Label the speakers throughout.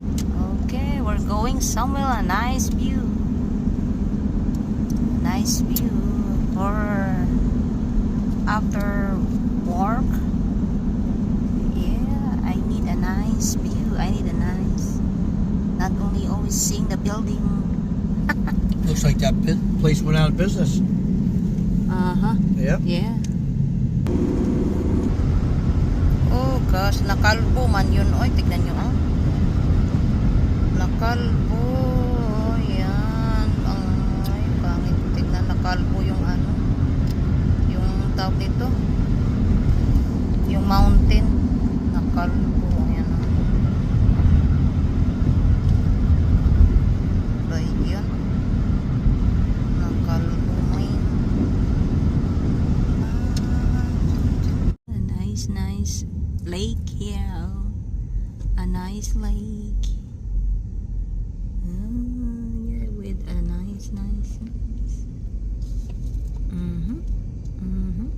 Speaker 1: Okay, we're going somewhere a nice view. Nice view for after work. Yeah, I need a nice view. I need a nice. Not only always seeing the building.
Speaker 2: Looks like that place went out of business.
Speaker 1: Uh huh.
Speaker 2: Yep.
Speaker 1: Yeah. Oh gosh, nakalbo man yun. Oy, tignan nyo ah. Nakalbo. Yan. Ay, pangit. Tignan, nakalbo yung ano. Yung tawag dito. Yung mountain. Nakalbo. Ayan ah. Ba yun? Nakalbo man. A nice, nice lake here. oh. A nice lake. Mm, yeah, with a nice, nice, nice. Mm-hmm. Mm-hmm.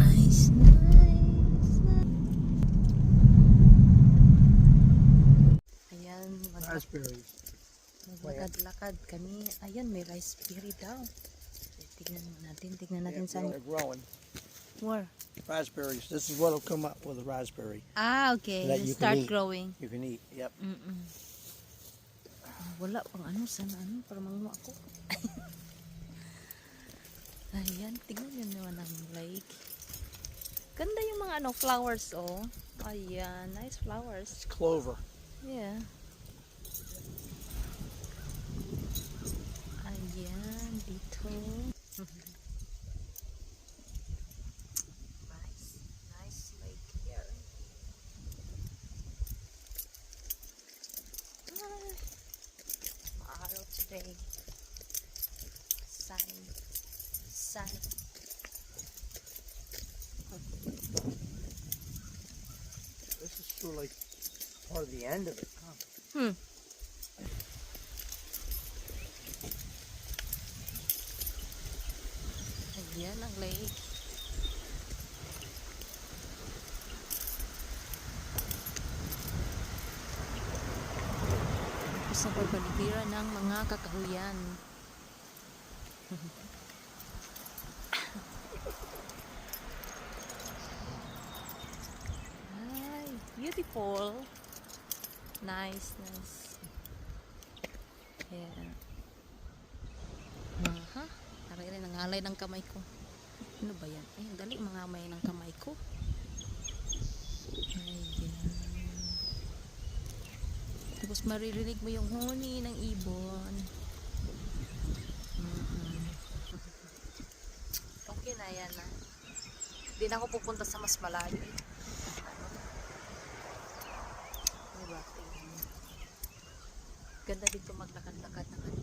Speaker 1: Nice, nice. Ayan, mag-
Speaker 2: Raspberries.
Speaker 1: maglakad-lakad kami. Ayan, may raspberry daw. Tignan natin, tignan natin
Speaker 2: Yeah,
Speaker 1: saan.
Speaker 2: they're growing.
Speaker 1: Where?
Speaker 2: Raspberries. This is what'll come up with a raspberry.
Speaker 1: Ah, okay.
Speaker 2: That you
Speaker 1: start growing.
Speaker 2: You can eat. Yep.
Speaker 1: Mm-mm. Ah, Wala pang ano, sana ano, para manguha ako. Ayan, tignan nyo naman ang lake. Ganda yung mga ano, flowers, oh. Ayan, nice flowers.
Speaker 2: It's clover.
Speaker 1: Yeah. Ayan, dito. nice, nice lake here. Ay, Maaraw today. Sun. Sun.
Speaker 2: This is sort of like part of the end of it. Huh?
Speaker 1: Hmm. Ayan ang lake. Tapos ang pagpaligiran ng mga kakahuyan. Ay, beautiful. Nice, nice. Yeah. Aha. Aray rin, nangalay ng kamay ko. Ano ba yan? Ay, dali mangamay ng kamay ko. Ayan. Tapos maririnig mo yung huni ng ibon. Mm-mm. Okay na yan na. Hindi na ako pupunta sa mas malayo. Diba? Ganda dito maglakad-lakad ng ano.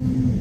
Speaker 1: Mm-hmm.